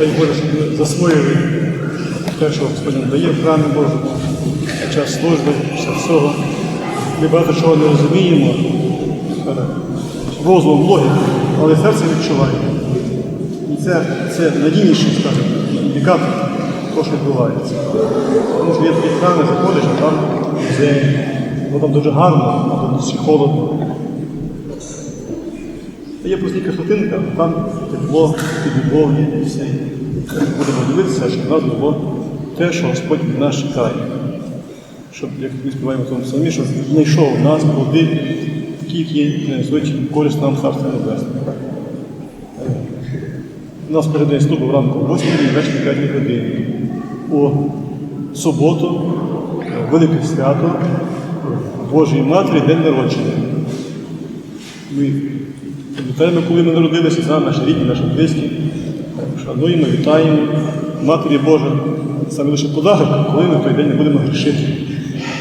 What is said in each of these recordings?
дай Боже, щоб засвоїли те, що Господь дає в храмі Божому, під час служби, після всього. Ми багато чого не розуміємо розумом, логікою, але серце відчуває. І це, це надійніший, скажімо, індикатор того, що відбувається. Тому що є такі храми, заходиш, а там музей, воно там дуже гарно, а досить холодно. Є простенька хатинка, там тепло, підлоги і все. Будемо дивитися, щоб в нас було те, що Господь від нас чекає. Щоб, як ми співаємо в тому самі, щоб знайшов в нас плоди, такі, які несуть користь нам Царства Небесного. У нас передає служба ранку о 8 і ввечері 5 годин. У суботу, велике свято Божої Матері, день народження. Ми пам'ятаємо, коли ми народилися, за наші рідні, наші близькі. Шануємо, вітаємо. Матері Божа, саме лише подарок, коли ми в той день не будемо грішити.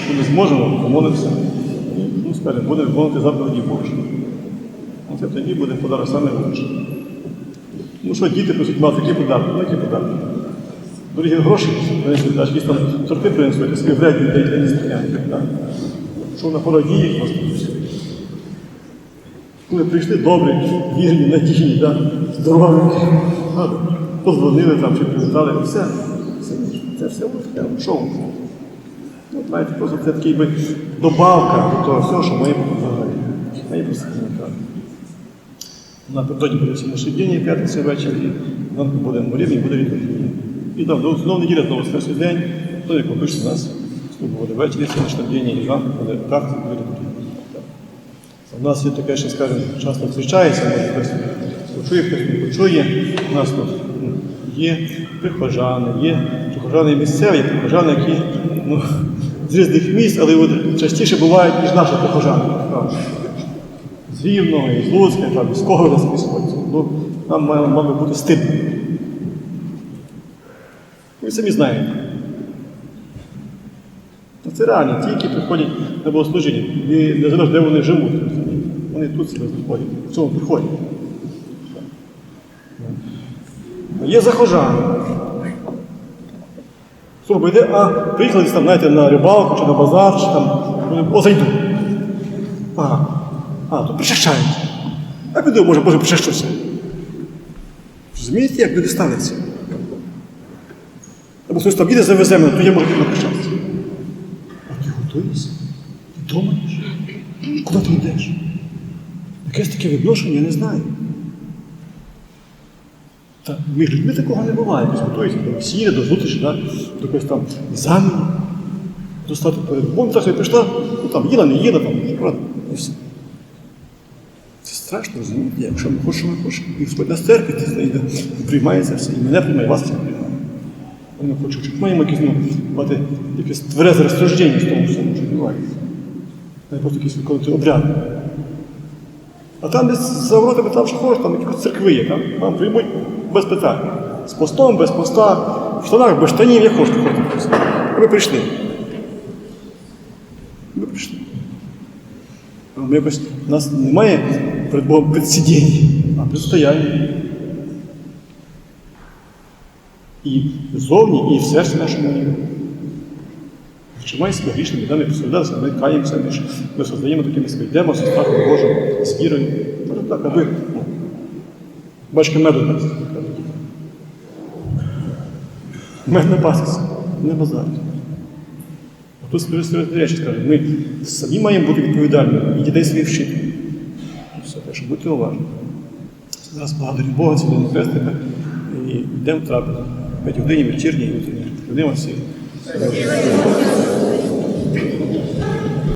Коли зможемо, помолимося ну, скажімо, будемо виконувати заповіді Божі. Оце тоді буде подарок саме лучше. Ну що, діти просять мати які подарки? Ну, які подарки? Дорогі гроші принесли, аж якісь там торти принесли, собі вредні день не стоянки. Що на холодіє, Господи. Коли прийшли добрі, вірні, надійні, да, здорові, позвонили там чи привітали, і все. Все, Це все от, шоу. Ну, знаєте, просто це такий би добавка до того всього, що ми. Має просто коментар. Напередодні буде сьогодні п'ятниця ввечері, зранку буде молебні, буде відповідні. І там до знову неділя, знову воскресний день, то як пише у нас, буде ввечері, сьогоднішній день, і зранку буде практика, буде. У нас є таке, що скажімо, часто зустрічається, може хтось почує, хтось не почує. У нас тут ну, є прихожани, є прихожани місцеві, прихожани, які ну, з різних місць, але от частіше бувають, ніж наші прихожани. З Рівного, і з Луцька, там, з з Міської. Ну, нам має, має бути стидно. Ви самі знаєте. Це реально, ті, які приходять на богослужіння, і не залежно, де вони живуть. Вони тут себе знаходять, в цьому приходять. Є захожани. Служба йде, а приїхали там, знаєте, на рибалку чи на базар, чи там, о, зайду. Ага. А, то причащають. А піду, може, Боже, причащуся. Розумієте, як люди ставляться? Або хтось там їде завезе мене, то я можу на причастя. А ти готуєшся? Ти думаєш? Куди ти йдеш? Таке відношення, не знаю. Та між людьми такого не буває. Хтось готується до зустрічі, да? до якогось там екзамену, до стати перед Богом, так і прийшла, ну там їла, не їла, там, і все. Це страшно, розумієте, якщо ми хочемо, ми хочемо. Господь нас терпить, знайде, і приймається все, і мене приймає, вас це приймає. Вони хочуть, щоб маємо якісь, ну, мати якесь тверезе розсуждення тому всьому, що відбувається. Не просто якісь виконувати обряди. А там десь за воротами там що хочеш, там якісь церкви є, там вам приймуть без питань. З постом, без поста, в штанах, без штанів, як хочете ходити. Ви прийшли. Ви прийшли. Ми якось, у нас немає перед Богом предсидіння, а предстояння. І ззовні, і в серці нашому є. Вчимай себе грішними, де ми каємося, ми, ж- ми создаємо такими себе, йдемо зі страхом Божим, з вірою. Може так, аби ну, бачки меду нас. Мед не паситься, не базар. А тут серйозні речі, скаже, ми самі маємо бути відповідальними і дітей своїх вчити. Все, так що будьте уважні. Зараз благодарю Бога, цілуємо хрестика і йдемо в трапезу. П'ять годині вечірній і утренній. Подивимося.